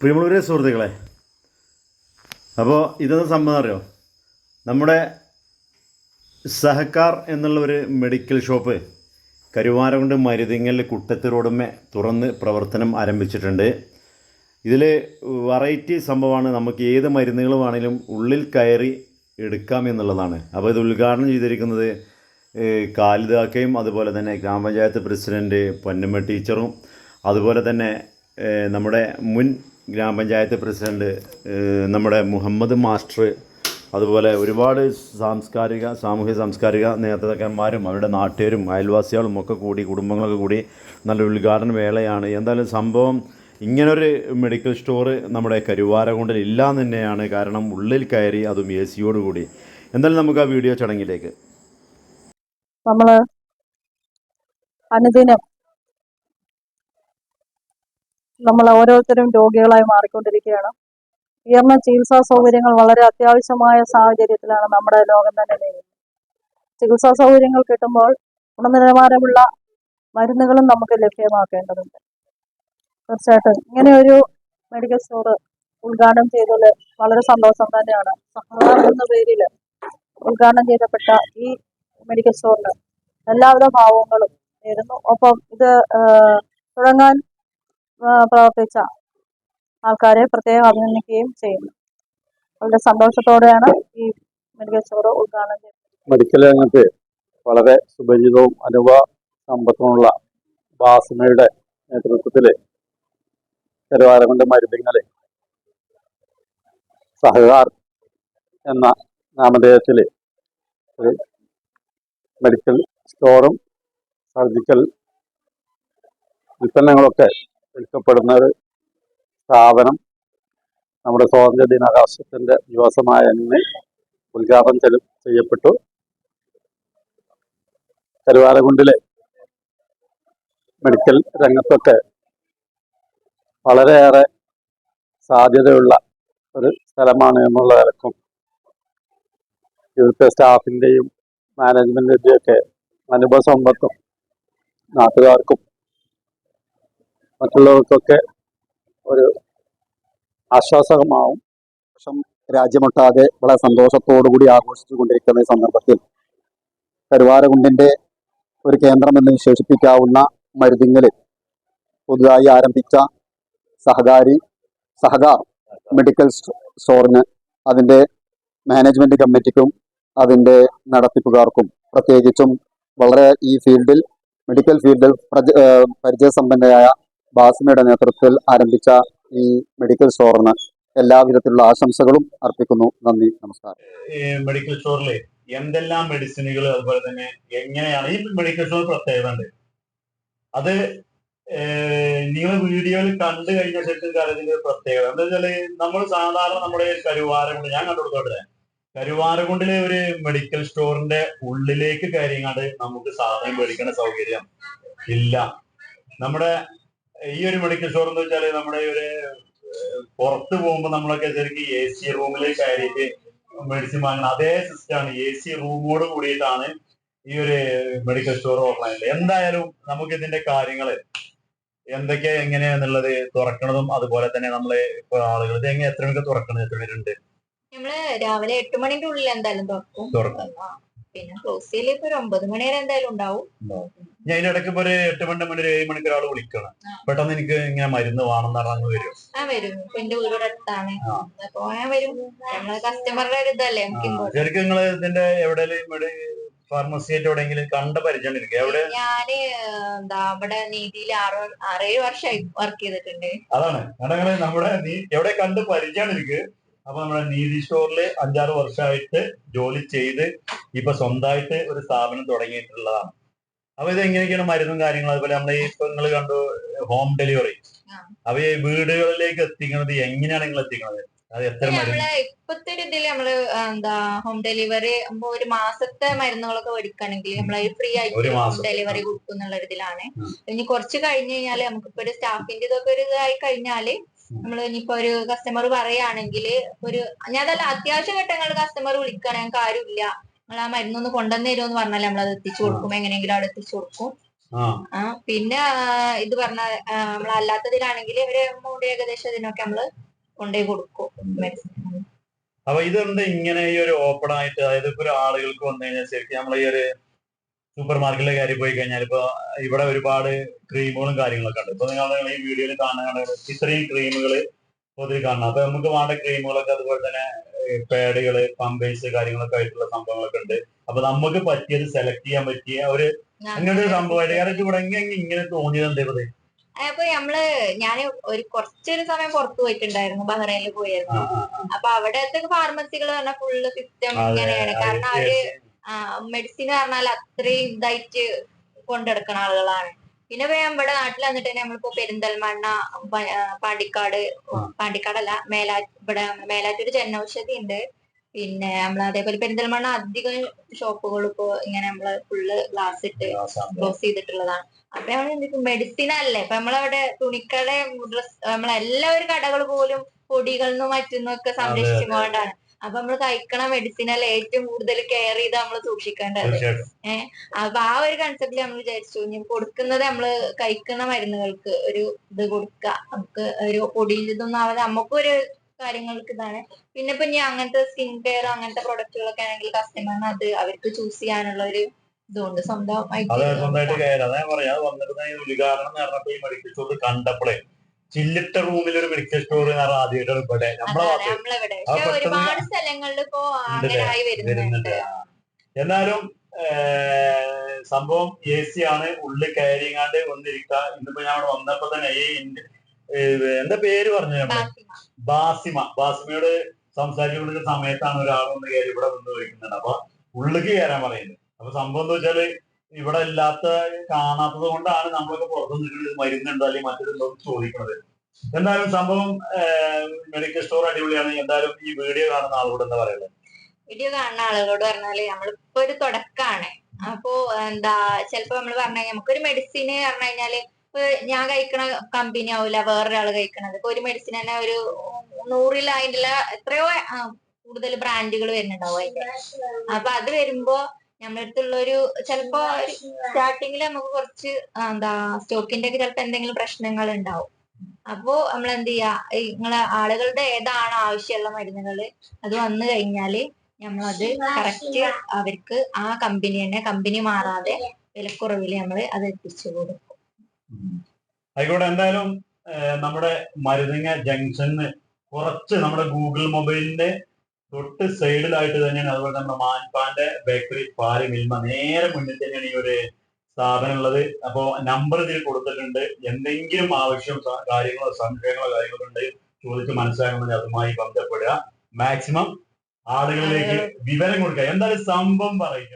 പ്രിയമുള്ളവരെ സുഹൃത്തുക്കളെ അപ്പോൾ ഇതെന്ന് സംഭവം അറിയോ? നമ്മുടെ സഹക്കാർ എന്നുള്ള ഒരു മെഡിക്കൽ ഷോപ്പ് കരുവാരകുണ്ട് മരുതിങ്ങൽ കുട്ടത്ത് തുറന്ന് പ്രവർത്തനം ആരംഭിച്ചിട്ടുണ്ട്. ഇതിൽ വെറൈറ്റി സംഭവമാണ്. നമുക്ക് ഏത് മരുന്നുകൾ വേണമെങ്കിലും ഉള്ളിൽ കയറി എടുക്കാം എന്നുള്ളതാണ്. അപ്പോൾ ഇത് ഉദ്ഘാടനം ചെയ്തിരിക്കുന്നത് കാലിതാക്കയും അതുപോലെ തന്നെ ഗ്രാമപഞ്ചായത്ത് പ്രസിഡന്റ് പൊന്നമ്മ ടീച്ചറും അതുപോലെ തന്നെ നമ്മുടെ മുൻ ഗ്രാമപഞ്ചായത്ത് പ്രസിഡന്റ് നമ്മുടെ മുഹമ്മദ് മാസ്റ്റർ അതുപോലെ ഒരുപാട് സാംസ്കാരിക സാമൂഹ്യ സാംസ്കാരിക നേതാക്കന്മാരും അവരുടെ നാട്ടുകാരും അയൽവാസികളും ഒക്കെ കൂടി കുടുംബങ്ങളൊക്കെ കൂടി നല്ല ഉദ്ഘാടന വേളയാണ്. എന്തായാലും സംഭവം ഇങ്ങനൊരു മെഡിക്കൽ സ്റ്റോർ നമ്മുടെ കരുവാരകുണ്ടിൽ ഇല്ല എന്ന് തന്നെയാണ്. കാരണം ഉള്ളിൽ കയറി അതും എ സിയോട് കൂടി. എന്തായാലും നമുക്ക് ആ വീഡിയോ ചടങ്ങിലേക്ക്. നമ്മൾ അനുദിനം നമ്മൾ ഓരോരുത്തരും രോഗികളായി മാറിക്കൊണ്ടിരിക്കുകയാണ്. ഉയർന്ന ചികിത്സാ സൗകര്യങ്ങൾ വളരെ അത്യാവശ്യമായ സാഹചര്യത്തിലാണ് നമ്മുടെ ലോകം തന്നെ നീങ്ങുന്നത്. ചികിത്സാ സൗകര്യങ്ങൾ കിട്ടുമ്പോൾ ഗുണനിലവാരമുള്ള മരുന്നുകളും നമുക്ക് ലഭ്യമാക്കേണ്ടതുണ്ട്. തീർച്ചയായിട്ടും ഇങ്ങനെ ഒരു മെഡിക്കൽ സ്റ്റോർ ഉദ്ഘാടനം ചെയ്തത് വളരെ സന്തോഷം തന്നെയാണ്. എന്ന പേരിൽ ഉദ്ഘാടനം ചെയ്തപ്പെട്ട ഈ മെഡിക്കൽ സ്റ്റോറിന് എല്ലാവിധ ഭാവങ്ങളും നേരുന്നു. ഒപ്പം ഇത് തുടങ്ങാൻ പ്രവർത്തിച്ച ആൾക്കാരെ പ്രത്യേകം അഭിനന്ദിക്കുകയും ചെയ്യുന്നു. വളരെ സന്തോഷത്തോടെയാണ് ഈ മെഡിക്കൽ സ്റ്റോർ ഉദ്ഘാടനം മെഡിക്കൽ രംഗത്ത് വളരെ സുപരിചിതവും അനുഭവ സമ്പത്തുമുള്ള ബാസിമയുടെ നേതൃത്വത്തിൽ ചെറുവാരകൊണ്ട് മരുന്നിങ്ങളെ സഹകാർ എന്ന നാമധേയത്തിൽ ഒരു മെഡിക്കൽ സ്റ്റോറും സർജിക്കൽ ഉൽപ്പന്നങ്ങളൊക്കെ വിൽക്കപ്പെടുന്ന ഒരു സ്ഥാപനം നമ്മുടെ സ്വാതന്ത്ര്യ ദിനാകാശത്തിന്റെ ദിവസമായ ഇന്ന് ഉദ്ഘാടനം ചെയ്യ- ചെയ്യപ്പെട്ടു. കരുവാരകുണ്ടിലെ മെഡിക്കൽ രംഗത്തൊക്കെ വളരെയേറെ സാധ്യതയുള്ള ഒരു സ്ഥലമാണ് എന്നുള്ള നിലക്കും ഇവിടുത്തെ സ്റ്റാഫിന്റെയും മാനേജ്മെന്റിന്റെയും ഒക്കെ അനുഭവ സമ്പത്തും നാട്ടുകാർക്കും മറ്റുള്ളവർക്കൊക്കെ ഒരു ആശ്വാസകമാവും. വർഷം രാജ്യമൊട്ടാകെ വളരെ സന്തോഷത്തോടു കൂടി ആഘോഷിച്ചുകൊണ്ടിരിക്കുന്ന ഈ സന്ദർഭത്തിൽ കരുവാരകുണ്ടിന്റെ ഒരു കേന്ദ്രമെന്ന് വിശേഷിപ്പിക്കാവുന്ന മരുതിങ്ങലിൽ പുതുതായി ആരംഭിച്ച സഹകാരി സഹകാർ മെഡിക്കൽ സ്റ്റോ- സ്റ്റോറിന് അതിന്റെ മാനേജ്മെന്റ് കമ്മിറ്റിക്കും അതിന്റെ നടത്തിപ്പുകാർക്കും പ്രത്യേകിച്ചും വളരെ ഈ ഫീൽഡിൽ മെഡിക്കൽ ഫീൽഡിൽ പരിചയസമ്പന്നയായ ബാസിമയുടെ നേതൃത്വത്തിൽ ആരംഭിച്ച ഈ മെഡിക്കൽ സ്റ്റോറിന് എല്ലാവിധത്തിലുള്ള ആശംസകളും അർപ്പിക്കുന്നു. നന്ദി നമസ്കാരം. ഈ മെഡിക്കൽ സ്റ്റോറിൽ എന്തെല്ലാം മെഡിസിനുകൾ അതുപോലെ തന്നെ എങ്ങനെയാണ്? ഈ മെഡിക്കൽ സ്റ്റോർ പ്രത്യേകത ഉണ്ട്. അത് നിങ്ങൾ വീഡിയോയിൽ കണ്ടു കഴിഞ്ഞ ശേഷം കാര്യത്തിന്റെ പ്രത്യേകത. എന്താ വെച്ചാൽ നമ്മൾ സാധാരണ നമ്മുടെ കരുവാരകുണ്ട് ഞാൻ കണ്ടുകൊടുത്തോട്ടെ കരുവാരകുണ്ടിലെ ഒരു മെഡിക്കൽ സ്റ്റോറിന്റെ ഉള്ളിലേക്ക് കയറിയങ്ങാണ്ട് നമുക്ക് സാധനം മേടിക്കേണ്ട സൗകര്യം ഇല്ല. നമ്മുടെ ഈ ഒരു മെഡിക്കൽ സ്റ്റോർ എന്ന് വെച്ചാൽ നമ്മുടെ ഒരു പുറത്ത് പോകുമ്പോൾ നമ്മളൊക്കെ ശരിക്കും എ സി റൂമിലേക്ക് കയറിയിട്ട് മെഡിസിൻ വാങ്ങണം അതേ സിസ്റ്റമാണ് എ സി റൂമോട് കൂടിയിട്ടാണ് ഈ ഒരു മെഡിക്കൽ സ്റ്റോർ ഓപ്പൺ എന്തായാലും നമുക്ക് ഇതിന്റെ കാര്യങ്ങൾ എന്തൊക്കെ എങ്ങനെയാന്നുള്ളത് തുറക്കണതും അതുപോലെ തന്നെ നമ്മളെ ഇപ്പൊ ആളുകൾ ഇത് എങ്ങനെ എത്ര മണിക്ക് തുറക്കണത് എത്ര പേരുണ്ട് നമ്മൾ രാവിലെ എട്ട് മണിന്റെ ഉള്ളിൽ എന്തായാലും തുറക്കും. തുറക്കും. പിന്നെ ക്ലോസ് ചെയ്യൽ ഇപ്പൊ ഒരു ഒമ്പത് മണി വരെ എന്തായാലും ഉണ്ടാവും. ഞാൻ അതിന്റെ ഇടയ്ക്ക് ഒരു എട്ട് മണി ഒരു ഏഴ് മണിക്ക് ഒരാൾ വിളിക്കണം. പെട്ടെന്ന് എനിക്ക് ഇങ്ങനെ മരുന്ന് വേണം പറഞ്ഞ് വരും. ആ വരും. എന്റെ വീടിന്റെ അടുത്താണ്. ആ. അപ്പൊ ഞാൻ വരും. നമ്മൾ കസ്റ്റമറുടെ ഒരു ഇതല്ലേ ശരിക്കും നിങ്ങൾ ഇതിന്റെ എവിടെയെങ്കിലും ഫാർമസി ആയിട്ട് എവിടെയെങ്കിലും കണ്ട പരിചയം ഇരിക്കും എവിടെ ഞാൻ എന്താ അവിടെ നീതിയിൽ ആറ് ആറേഴ് വർഷമായി വർക്ക് ചെയ്തിട്ടുണ്ട്. അതാണ്. ഞങ്ങൾ നമ്മുടെ നീ- എവിടെ കണ്ട് പരിചയം അപ്പൊ നമ്മുടെ നീതി സ്റ്റോറിൽ അഞ്ചാറ് വർഷമായിട്ട് ജോലി ചെയ്ത് ഇപ്പൊ സ്വന്തമായിട്ട് ഒരു സ്ഥാപനം തുടങ്ങിയിട്ടുള്ളതാണ്. അപ്പൊ ഇത് എങ്ങനെയൊക്കെയാണ് മരുന്നും കാര്യങ്ങളും? അതുപോലെ നമ്മൾ ഈ ഇപ്പൊ നിങ്ങൾ കണ്ടു ഹോം ഡെലിവറി അവ അപ്പൊ ഈ വീടുകളിലേക്ക് എത്തിക്കുന്നത് എങ്ങനെയാണ് നിങ്ങൾ എത്തിക്കുന്നത് അത് എത്ര നമ്മൾ ഇപ്പത്തെ ഒരു ഇതിൽ നമ്മൾ എന്താ ഹോം ഡെലിവറി ആകുമ്പോ ഒരു മാസത്തെ മരുന്നുകളൊക്കെ മേടിക്കുകയാണെങ്കിൽ നമ്മൾ ഫ്രീ ആയിട്ട് ഹോം ഡെലിവറി കൊടുക്കും എന്നുള്ള ഇതിലാണ്. ഇനി കുറച്ച് കഴിഞ്ഞു കഴിഞ്ഞാൽ നമുക്കിപ്പോ ഒരു സ്റ്റാഫിന്റെ ഇതൊക്കെ ഒരു ഇതായി കഴിഞ്ഞാൽ നമ്മൾ നമ്മൾ ഇനിയിപ്പോ ഒരു കസ്റ്റമർ പറയുകയാണെങ്കിൽ ഒരു ഞാൻ അതല്ല അത്യാവശ്യ ഘട്ടങ്ങളിൽ കസ്റ്റമർ വിളിക്കുകയാണെങ്കിൽ ഞങ്ങൾക്ക് ആരുമില്ല. നിങ്ങൾ ആ മരുന്നൊന്ന് കൊണ്ടുവന്ന് തരുമോ എന്ന് പറഞ്ഞാൽ നമ്മൾ അത് എത്തിച്ചു കൊടുക്കും. എങ്ങനെയെങ്കിലും അവിടെ എത്തിച്ചു കൊടുക്കും. ആ. പിന്നെ ഇത് പറഞ്ഞ നമ്മൾ അല്ലാത്തതിലാണെങ്കിൽ ഒരു എമൗണ്ട് ഏകദേശം ഇതിനൊക്കെ നമ്മൾ കൊണ്ടുപോയി കൊടുക്കും അപ്പൊ ഇതുണ്ട് ഇങ്ങനെ ഈ ഒരു ഓപ്പൺ ആയിട്ട് അതായത് ഇപ്പൊ ആളുകൾക്ക് വന്നു കഴിഞ്ഞാൽ ശരിക്കും നമ്മൾ ഈ ഒരു സൂപ്പർ മാർക്കറ്റിലെ കാര്യം പോയി കഴിഞ്ഞാൽ ഇപ്പൊ ഇവിടെ ഒരുപാട് ക്രീമുകളും കാര്യങ്ങളൊക്കെ ഉണ്ട്. ഇപ്പൊ നിങ്ങൾ ഈ വീഡിയോയിൽ കാണുകയാണെങ്കിൽ ഇത്രയും ക്രീമുകൾ ഇതിൽ കാണണം. അപ്പൊ നമുക്ക് വേണ്ട ക്രീമുകളൊക്കെ അതുപോലെ തന്നെ പാഡുകൾ പമ്പേഴ്സ് കാര്യങ്ങളൊക്കെ ആയിട്ടുള്ള സംഭവങ്ങളൊക്കെ ഉണ്ട്. അപ്പൊ നമുക്ക് പറ്റിയത് സെലക്ട് ചെയ്യാൻ പറ്റിയ ഒരു അങ്ങനെ ഒരു സംഭവമായിട്ട്. കാരണം ഇവിടെ ഇങ്ങനെ തോന്നിയത് എന്താ പറയുക അപ്പൊ നമ്മൾ ഞാൻ ഒരു കുറച്ചൊരു സമയം പുറത്തു പോയിട്ടുണ്ടായിരുന്നു ബഹ്റൈനിൽ പോയായിരുന്നു. അപ്പൊ അവിടത്തെ ഫാർമസികൾ പറഞ്ഞാൽ ഫുള്ള് സിസ്റ്റം ഇങ്ങനെയാണ്. കാരണം അവർ മെഡിസിൻ പറഞ്ഞാൽ അത്രയും ഇതായിട്ട് കൊണ്ടെടുക്കുന്ന ആളുകളാണ്. പിന്നെ ഇവിടെ നാട്ടിൽ വന്നിട്ട് തന്നെ നമ്മളിപ്പോ പെരിന്തൽമണ്ണ പാണ്ടിക്കാട് പാണ്ടിക്കാടല്ല മേലാ ഇവിടെ മേലാറ്റൂർ ജനൌഷധി ഉണ്ട് പിന്നെ നമ്മൾ അതേപോലെ പെരിന്തൽമണ്ണ അധികം ഷോപ്പുകൾ ഇപ്പോ ഇങ്ങനെ നമ്മൾ ഫുള്ള് ഗ്ലാസ് ഇട്ട് ക്ലോസ് ചെയ്തിട്ടുള്ളതാണ്. അപ്പൊ നമ്മൾ മെഡിസിൻ അല്ലേ? ഇപ്പൊ നമ്മളവിടെ തുണിക്കട ഡ്രസ് നമ്മളെല്ലാവരും കടകൾ പോലും പൊടികളിൽ നിന്നും മറ്റുന്നൊക്കെ സംരക്ഷിച്ചുകൊണ്ടാണ് അപ്പൊ നമ്മൾ കഴിക്കണ മെഡിസിൻ ഏറ്റവും കൂടുതൽ കെയർ ചെയ്ത് നമ്മൾ സൂക്ഷിക്കേണ്ടത്. ഏഹ് അപ്പൊ ആ ഒരു കൺസെപ്റ്റിൽ നമ്മൾ വിചാരിച്ചു. ഇനി കൊടുക്കുന്നത് നമ്മൾ കഴിക്കുന്ന മരുന്നുകൾക്ക് ഒരു ഇത് കൊടുക്കുക നമുക്ക് ഒരു പൊടിയിൽ ഇതൊന്നും ആവാതെ നമുക്കും ഒരു കാര്യങ്ങൾക്ക് ഇതാണ്. പിന്നെ ഇപ്പൊ ഇനി അങ്ങനത്തെ സ്കിൻ കെയർ അങ്ങനത്തെ പ്രൊഡക്റ്റുകളൊക്കെ ആണെങ്കിൽ കസ്റ്റമറിന് അത് അവർക്ക് ചൂസ് ചെയ്യാനുള്ള ഒരു ഇതുകൊണ്ട് സ്വന്തമായിട്ട് സ്വന്തമായിട്ട് കയറി അതാ പറയാ. അത് വന്നിരുന്ന ഈ ഉദ്ഘാടനം എന്ന് പറഞ്ഞപ്പോ ഈ മെഡിക്കൽ സ്റ്റോർ കണ്ടപ്പോഴേ ചില്ലിട്ട റൂമിൽ ഒരു മെഡിക്കൽ സ്റ്റോർ എന്ന് പറഞ്ഞാൽ ആദ്യമായിട്ടാണ് ഇവിടെ. നമ്മളെ? വരുന്നുണ്ട്. എന്നാലും സംഭവം എ സി ആണ്. ഉള്ളിൽ കയറിങ്ങാണ്ട് വന്നിരിക്കുക. ഇന്നിപ്പോ ഞാൻ അവിടെ വന്നപ്പോ തന്നെ എന്താ പേര് പറഞ്ഞു നമ്മൾ. ബാസിമ. ബാസിമയോട് സംസാരിച്ചുകൊണ്ടിരുന്ന സമയത്താണ് ഒരാൾ ഒന്ന് കയറി ഇവിടെ വന്ന് ചോദിക്കുന്നുണ്ട് അപ്പൊ ഉള്ളിലേക്ക് കയറാൻ പറയുന്നത്. അപ്പൊ സംഭവം എന്താ വെച്ചാൽ ഇവിടെ ഇല്ലാത്ത കാണാത്തത് കൊണ്ടാണ് നമ്മളൊക്കെ പുറത്തു നിൽക്കുന്നത് മരുന്നുണ്ടോ അല്ലെങ്കിൽ മറ്റൊരുണ്ടോ ചോദിക്കുന്നത് എന്തായാലും സംഭവം മെഡിക്കൽ സ്റ്റോർ അടിപൊളിയാണ്. എന്തായാലും ഈ വീഡിയോ കാണുന്ന ആളോട് എന്താ പറയുന്നത് വീഡിയോ കാണുന്ന ആളുകളോട് പറഞ്ഞാൽ നമ്മളിപ്പോ ഒരു തുടക്കാണ്. അപ്പോ എന്താ ചിലപ്പോ നമ്മൾ പറഞ്ഞ നമുക്കൊരു മെഡിസിൻ പറഞ്ഞു കഴിഞ്ഞാൽ ഞാൻ കഴിക്കണ കമ്പനി ആവില്ല വേറൊരാൾ കഴിക്കണത്. ഇപ്പൊ ഒരു മെഡിസിൻ തന്നെ ഒരു നൂറിൽ അതിന്റെ എത്രയോ കൂടുതൽ ബ്രാൻഡുകൾ വരുന്നുണ്ടാവും അതിന്റെ. അപ്പൊ അത് വരുമ്പോ നമ്മുടെ അടുത്തുള്ള ഒരു ചിലപ്പോ സ്റ്റാർട്ടിങ്ങിൽ നമുക്ക് കുറച്ച് എന്താ സ്റ്റോക്കിന്റെ ഒക്കെ ചിലപ്പോ എന്തെങ്കിലും പ്രശ്നങ്ങൾ ഉണ്ടാവും അപ്പോ നമ്മൾ എന്ത് ചെയ്യാ നിങ്ങളെ ആളുകളുടെ ഏതാണ് ആവശ്യമുള്ള മരുന്നുകൾ? അത് വന്നു കഴിഞ്ഞാൽ നമ്മളത് കറക്റ്റ് അവർക്ക് ആ കമ്പനി തന്നെ കമ്പനി മാറാതെ വിലക്കുറവിൽ നമ്മൾ അത് എത്തിച്ചു കൊടുക്കും. ആയിക്കോട്ടെ എന്തായാലും നമ്മുടെ മരുന്നിങ്ങ ജംഗ്ഷൻ കുറച്ച് നമ്മുടെ ഗൂഗിൾ മൊബൈലിന്റെ തൊട്ട് സൈഡിലായിട്ട് തന്നെയാണ് അതുപോലെ നമ്മുടെ മാൻപാന്റെ ബേക്കറി പാൽ മിൽമ നേരെ മുന്നിൽ തന്നെയാണ് ഈ ഒരു സ്ഥാപനം ഉള്ളത് അപ്പോ നമ്പർ ഇതിൽ കൊടുത്തിട്ടുണ്ട്. എന്തെങ്കിലും ആവശ്യം കാര്യങ്ങളോ സംശയങ്ങളോ കാര്യങ്ങളോ ഉണ്ട് ചോദിച്ച് മനസ്സിലാക്കണമെങ്കിൽ അതുമായി ബന്ധപ്പെടുക. മാക്സിമം ആളുകളിലേക്ക് വിവരം കൊടുക്കുക. എന്തായാലും സംഭവം പറയുക?